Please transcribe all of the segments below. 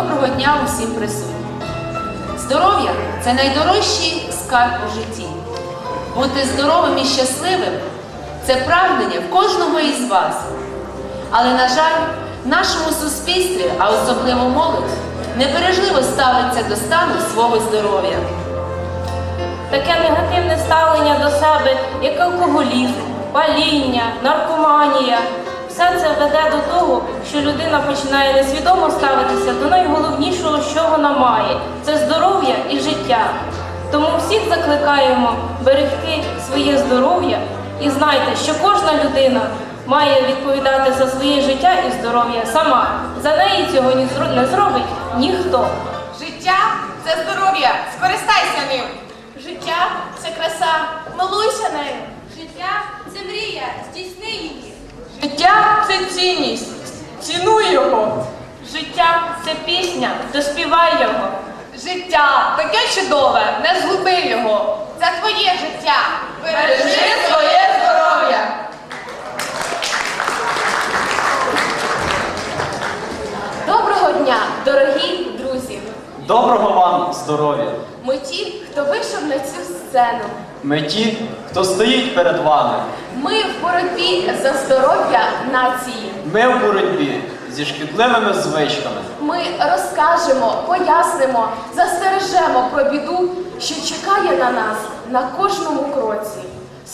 Доброго дня усім присутнім. Здоров'я це найдорожчий скарб у житті. Бути здоровим і щасливим це прагнення в кожного із вас. Але, на жаль, в нашому суспільстві, а особливо молодь, небережливо ставиться до стану свого здоров'я. Таке негативне ставлення до себе, як алкоголізм, паління, наркоманія. Все це веде до того, що людина починає несвідомо ставитися до найголовнішого, що вона має це здоров'я і життя. Тому всіх закликаємо берегти своє здоров'я і знайте, що кожна людина має відповідати за своє життя і здоров'я сама. За неї цього не зробить ніхто. Життя це здоров'я, скористайся ним. Життя це краса, милуйся нею. Життя це мрія, здійсни її. Життя це цінність, цінуй його. Життя це пісня, доспівай його. Життя таке чудове, не згуби його. Це твоє життя. Бережи своє здоров'я. Доброго дня, дорогі друзі! Доброго вам здоров'я! Ми ті, хто вийшов на цю сцену. Ми ті, хто стоїть перед вами. Ми в боротьбі за здоров'я нації. Ми в боротьбі зі шкідливими звичками. Ми розкажемо, пояснимо, застережемо про біду, що чекає на нас на кожному кроці.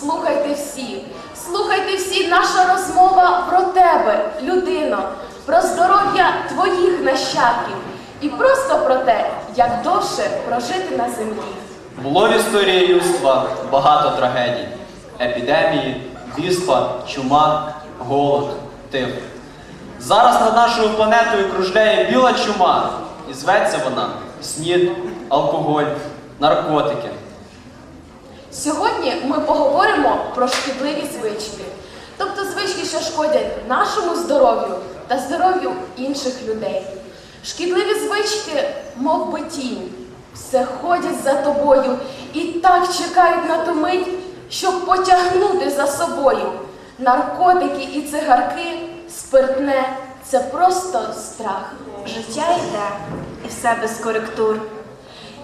Слухайте всі, слухайте всі, наша розмова про тебе, людино, про здоров'я твоїх нащадків і просто про те, як довше прожити на землі. Було в історії людства багато трагедій: епідемії, віспа, чума, голод, тиф. Зараз над нашою планетою кружляє біла чума, і зветься вона снід, алкоголь, наркотики. Сьогодні ми поговоримо про шкідливі звички, тобто звички, що шкодять нашому здоров'ю та здоров'ю інших людей. Шкідливі звички, мов би тінь, все ходять за тобою і так чекають на ту мить, щоб потягнути за собою. Наркотики і цигарки, спиртне це просто страх. Життя йде, і все без коректур.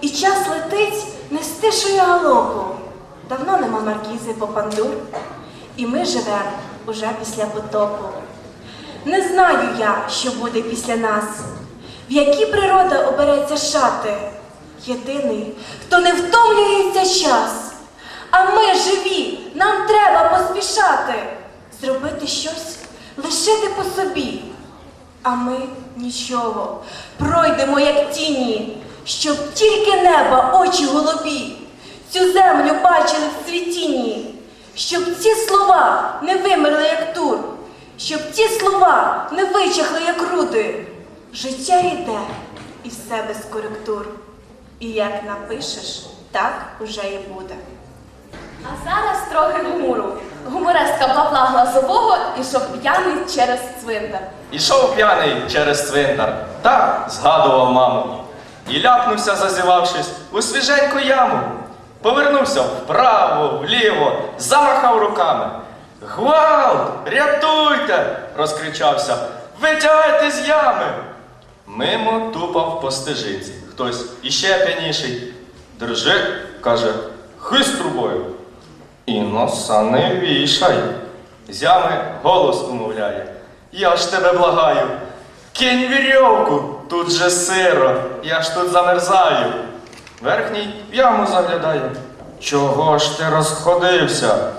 І час летить, не стишує галопу. Давно нема маркізи Попандур, і ми живемо уже після потопу. Не знаю я, що буде після нас, в які природа обереться шати. Єдиний, хто не втомлюється час. А ми живі, нам треба поспішати, зробити щось, лишити по собі. А ми нічого, пройдемо, як тіні, щоб тільки неба, очі голубі, цю землю бачили в цвітінні, щоб ці слова не вимерли, як тур, щоб ці слова не вичахли, як руди. Життя йде, і все без коректур. І як напишеш, так уже і буде. А зараз трохи гумору. Гумореска бабла глазового ішов п'яний через цвинтар. Ішов п'яний через цвинтар, так згадував маму. І ляпнувся, зазівавшись, у свіженьку яму. Повернувся вправо, вліво, замахав руками. Гвалт! Рятуйте! розкричався. Витягайте з ями. Мимо тупав по стежиці. Хтось іще п'яніший. Держи, каже, хист трубою. І носа не вішай. З ями голос умовляє. Я ж тебе благаю. Кинь вірьовку, тут же сиро, я ж тут замерзаю. Верхній в яму заглядає. Чого ж ти розходився?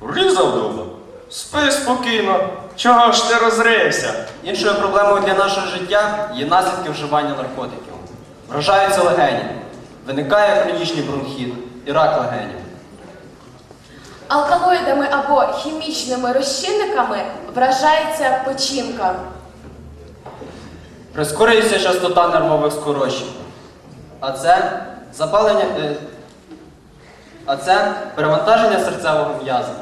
Врізав дуба. Спи спокійно, чого ж ти розрився? Іншою проблемою для нашого життя є наслідки вживання наркотиків. Вражаються легені, виникає хронічний бронхіт і рак легенів. Алкалоїдами або хімічними розчинниками вражається печінка. Прискорюється частота нервових скорочень. А це запалення. е, а це перевантаження серцевого м'яза.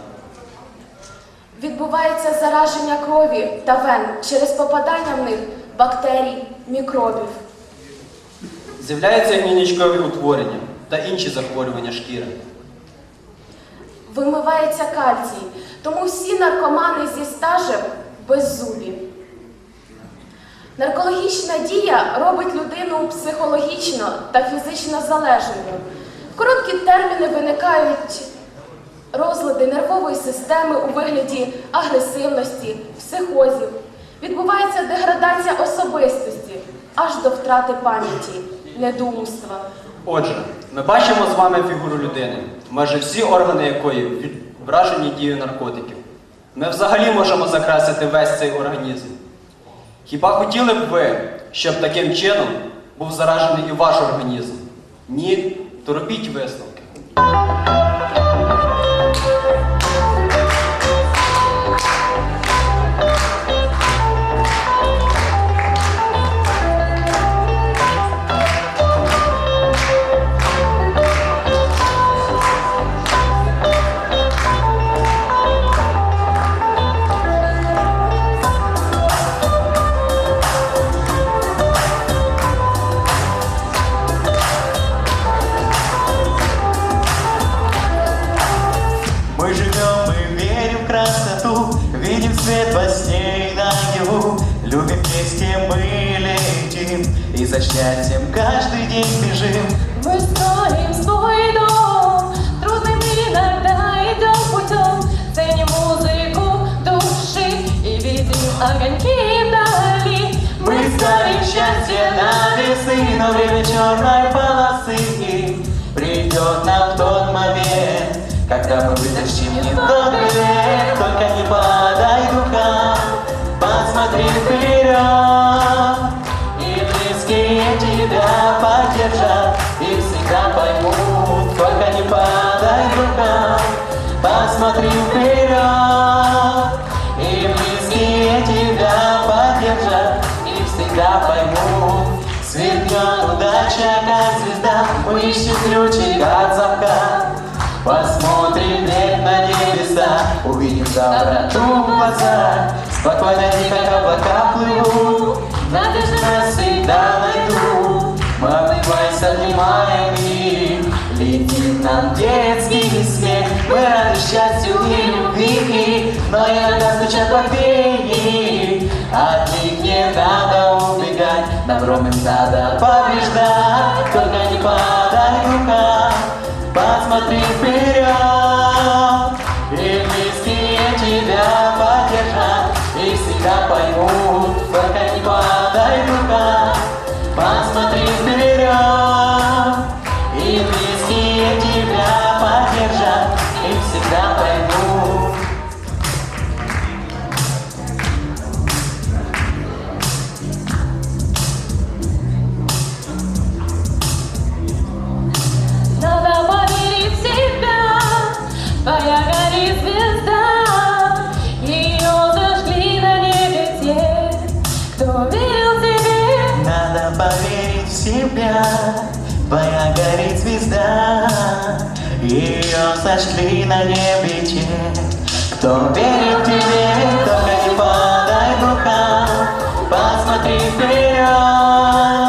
Відбувається зараження крові та вен через попадання в них бактерій, мікробів. З'являються гнійничкові утворення та інші захворювання шкіри. Вимивається кальцій, тому всі наркомани зі стажем без зубів. Наркологічна дія робить людину психологічно та фізично залежною. В короткі терміни виникають розлади нервової системи у вигляді агресивності, психозів. Відбувається деградація особистості аж до втрати пам'яті, недоумства. Отже, ми бачимо з вами фігуру людини, майже всі органи якої вражені дією наркотиків. Ми взагалі можемо закрасити весь цей організм. Хіба хотіли б ви, щоб таким чином був заражений і ваш організм? Ні, то робіть висновки. Но время черной полосы придет нам тот момент, когда мы вытащим не тот билет. Только не падай духом, посмотри вперед, и близкие тебя поддержат и всегда поймут. Только не падай духом, посмотри вперед, и близкие тебя поддержат и всегда поймут. Удача, звезда, мы ищем ключик от замка. Посмотрим вверх на небеса, увидим доброту в глазах. Спокойно, не как облака плывут, надежды нас всегда найдут. Мы обнимаемся, обнимаем их, летит нам детский смех. Мы рады счастью и любви, но иногда стучат по двери. От них не надо убегать, добром надо побеждать. Только не падай рука посмотри вперед. Поверить твоя горит звезда, ее сошли на небе те, кто верит тебе, только не падай духом, посмотри вперед,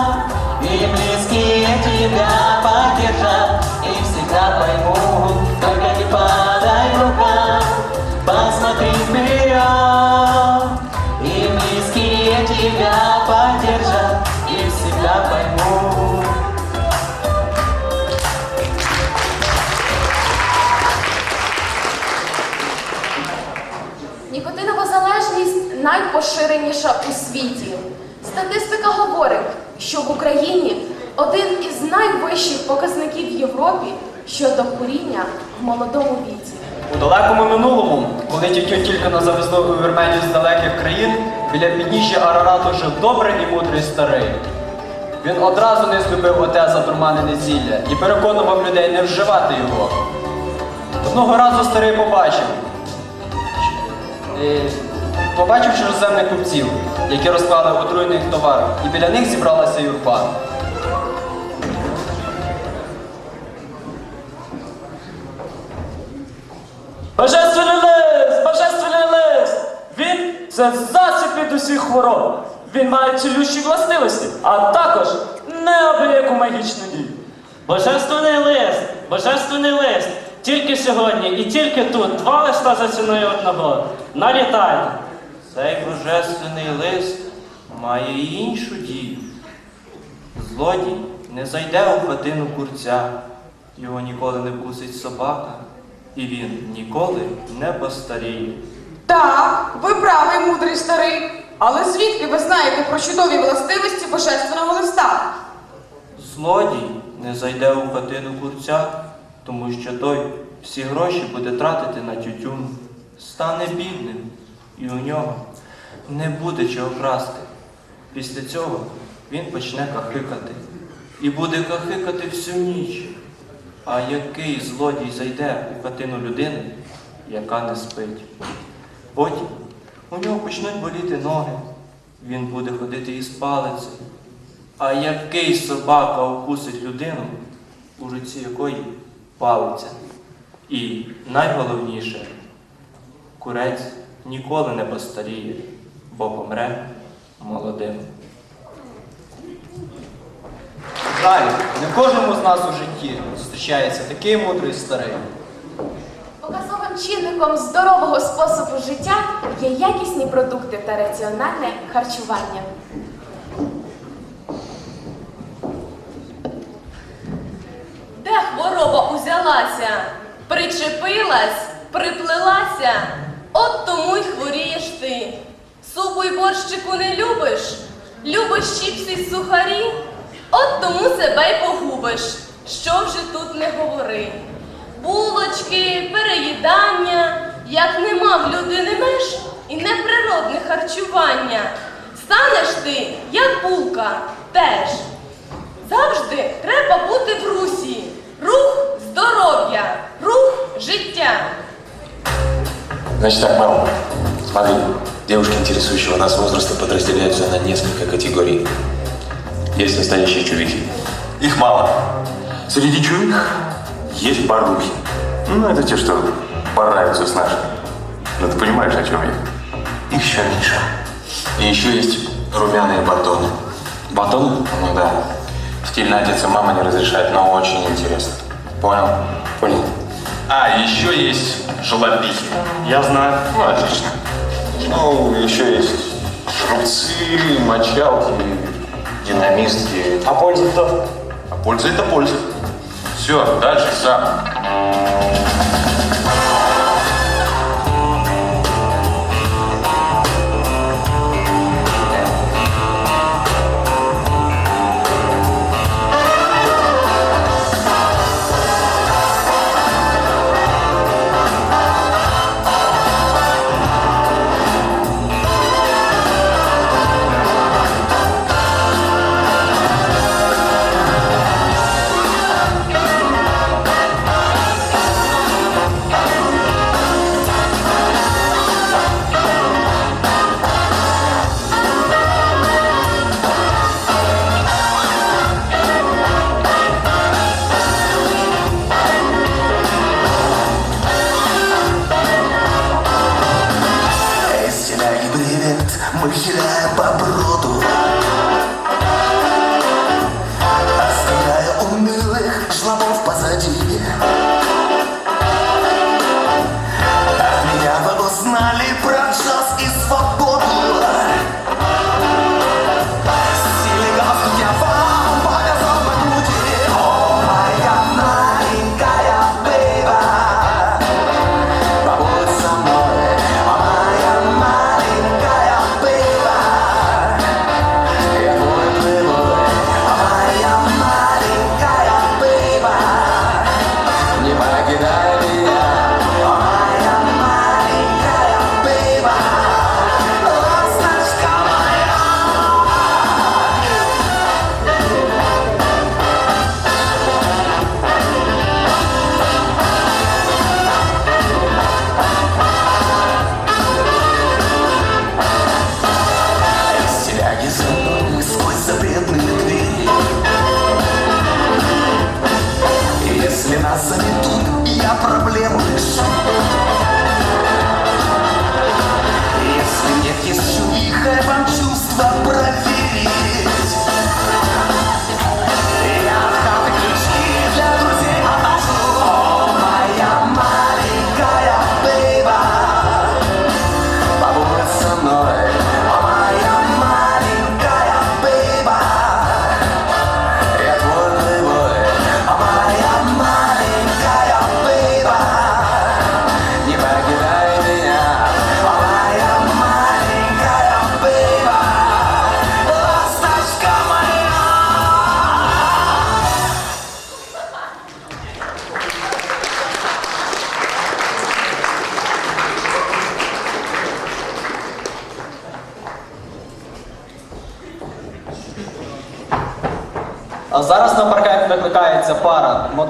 що в Україні один із найвищих показників в Європі щодо куріння в молодому віці. У далекому минулому, коли тільки-тільки нас завезли у Вірменію з далеких країн, біля підніжжя Арарату жив добрий і мудрий старий. Він одразу не злюбив оте задурманене зілля і переконував людей не вживати його. Одного разу старий побачив, побачив чужоземних купців, які розклали отруйний товар, і біля них зібралася юрба. Божественний лист! Божественний лист! Він це засіб від усіх хвороб. Він має цілющі властивості, а також неабияку магічну дію. Божественний лист! Божественний лист! Тільки сьогодні і тільки тут два листа за ціною одного. Налітайте! Цей божественний лист має і іншу дію. Злодій не зайде у хатину курця, його ніколи не вкусить собака, і він ніколи не постаріє. Так, ви правий, мудрий старий. Але звідки ви знаєте про чудові властивості божественного листа? Злодій не зайде у хатину курця, тому що той всі гроші буде тратити на тютюн, стане бідним, і у нього не буде чого красти. Після цього він почне кахикати і буде кахикати всю ніч. А який злодій зайде у хатину людини, яка не спить? Потім у нього почнуть боліти ноги, він буде ходити із палицею. А який собака укусить людину, у руці якої палиця? І найголовніше, курець ніколи не постаріє, бо помре молодим. Жаль, не кожному з нас у житті зустрічається такий мудрий старий. Показовим чинником здорового способу життя є якісні продукти та раціональне харчування. Де хвороба узялася? Причепилась, приплелася, от тому й хворієш ти. Супу й борщику не любиш, любиш чіпси й сухарі, от тому себе й погубиш. Що вже тут не говори. Булочки, переїдання, як нема в людини меж і неприродне харчування. Станеш ти, як булка, теж. Завжди треба бути в русі. Рух здоров'я, рух життя. Значит так, мама, смотри, девушки интересующего нас возраста подразделяются на несколько категорий. Есть настоящие чувихи. Их мало. Среди чувих есть барухи. Ну, это те, что бараются с нашими. Ну, ты понимаешь, о чем я? Их еще меньше. И еще есть румяные батоны. Батон? Ну да. Стиль Надица мама не разрешает, но очень интересно. Понял? Понял. А, еще есть жлобихи. Я знаю. Ну, отлично. Ну, еще есть рубцы, мочалки, динамистки. А польза кто? А польза это польза. Все, дальше сам.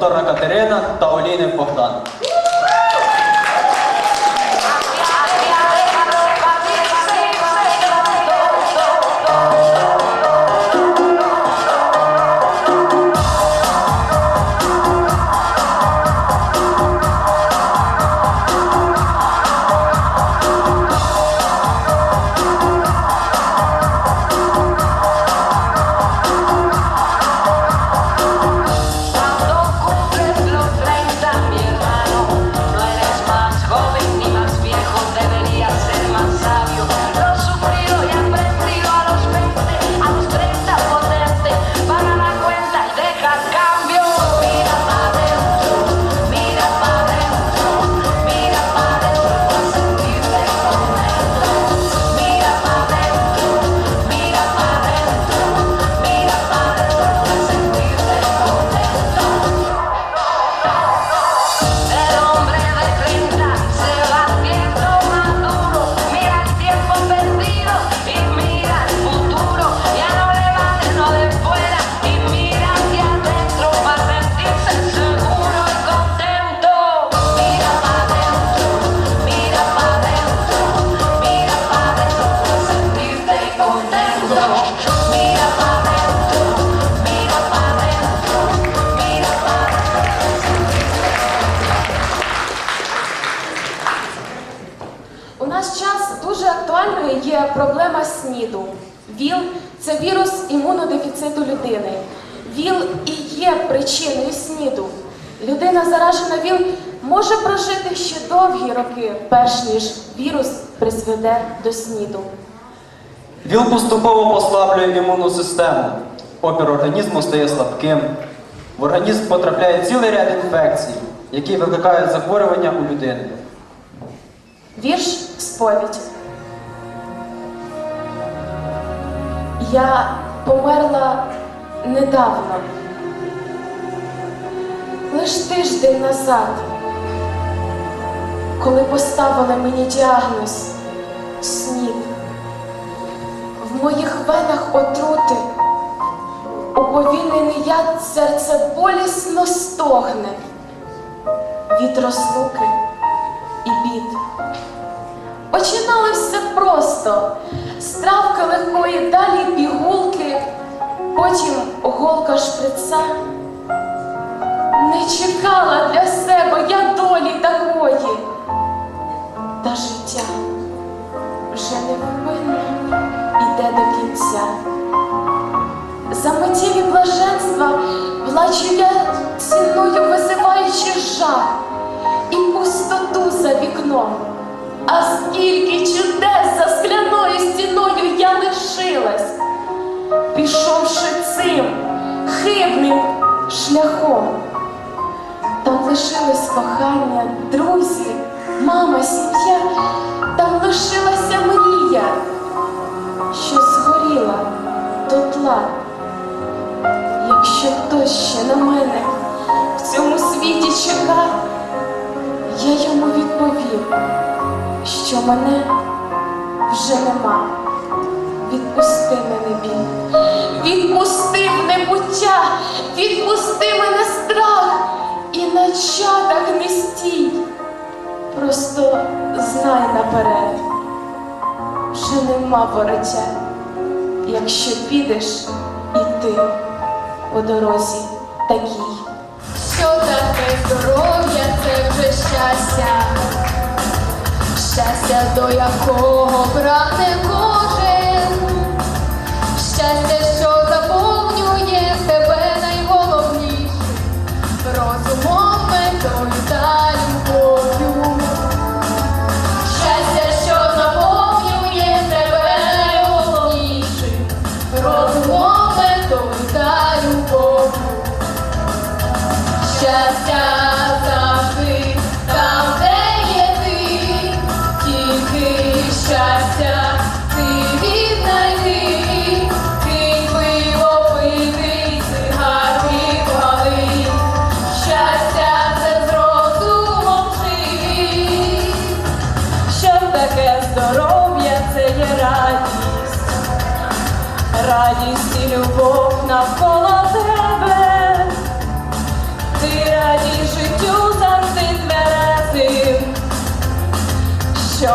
Моторна Катерина та Олійник Богдан. Роки, перш ніж вірус призведе до СНІДу. ВІЛ поступово послаблює імунну систему. Опір організму стає слабким. В організм потрапляє цілий ряд інфекцій, які викликають захворювання у людини. Вірш сповідь. Я померла недавно, лиш тиждень назад, коли поставили мені діагноз СНІД. В моїх венах отрути, уповільнений яд серце болісно стогне від розлуки і бід. Починали все просто. Стравки легкої, далі пігулки, потім голка шприца. Не чекала для себе я долі такої, та життя вже невпинно іде до кінця. За миттєві блаженства плачу я ціною визиваючи жах і пустоту за вікном. А скільки чудес за скляною стіною я лишилась, пішовши цим хибним шляхом. Там лишилось кохання, друзі, мама, сім'я, там лишилася мрія, що згоріла дотла. Якщо хтось ще на мене в цьому світі чекав, я йому відповів, що мене вже нема. Просто знай наперед, вже нема вороття, якщо підеш і ти по дорозі такій. Що таке здоров'я, це вже щастя, щастя, до якого прагне кожен, щастя,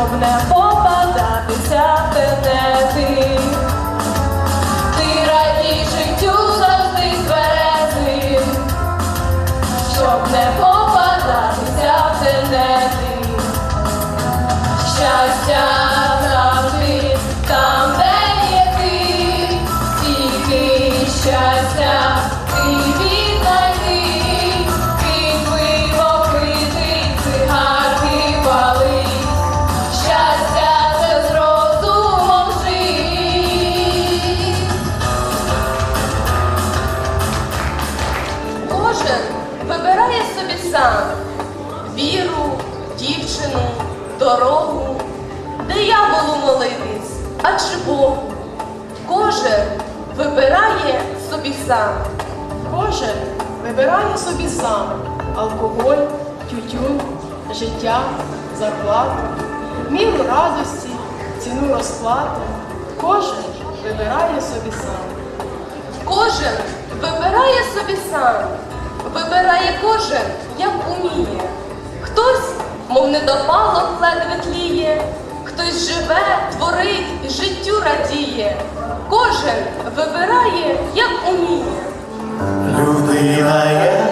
щоб не попадатися тенети. Ти радій життю завжди тверезим, щоб не попадатися в тенети. Щастя сам. Кожен вибирає собі сам алкоголь, тютюн, життя, зарплату, міру радості, ціну розплати. Кожен вибирає собі сам. Кожен вибирає собі сам. Вибирає кожен, як уміє. Хтось, мов недопалок, ледве тліє, хтось живе, творить життю радіє. Кожен вибирає, як уміє. Людина є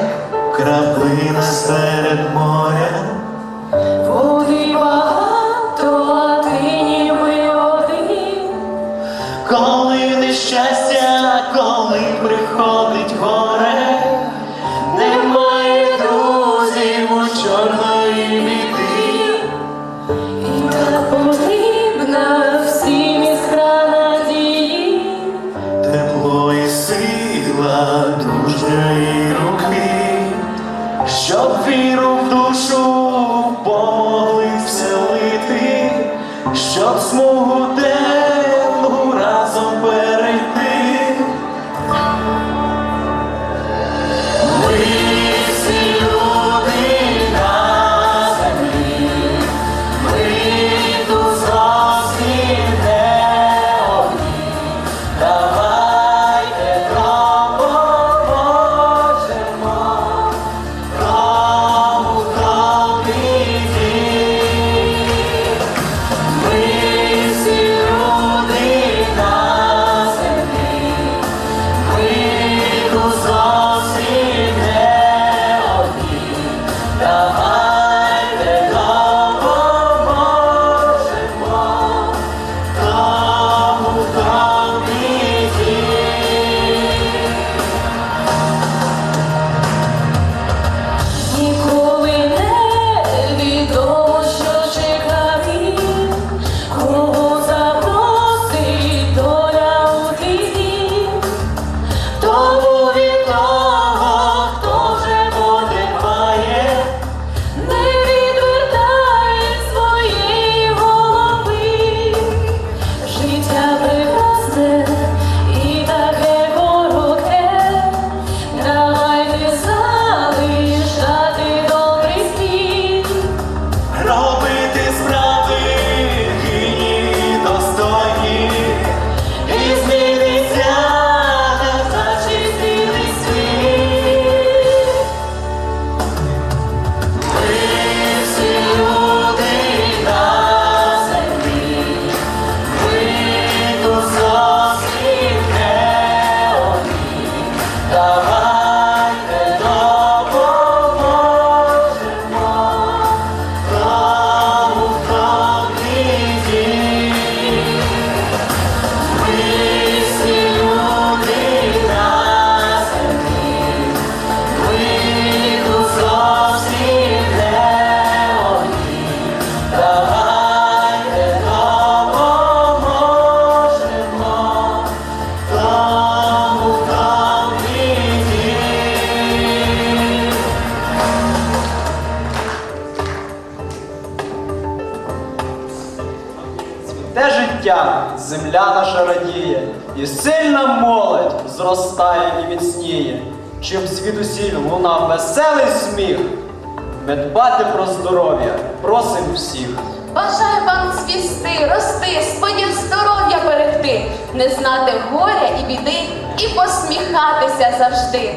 краплина серед моря. Води багато, а ти ніби один. Коли нещастя, коли приходить горе, Чим звідусіль лунав веселий сміх, не дбати про здоров'я, просим всіх. Бажаю вам цвісти, рости, своє здоров'я берегти. не знати горя і біди, і посміхатися завжди.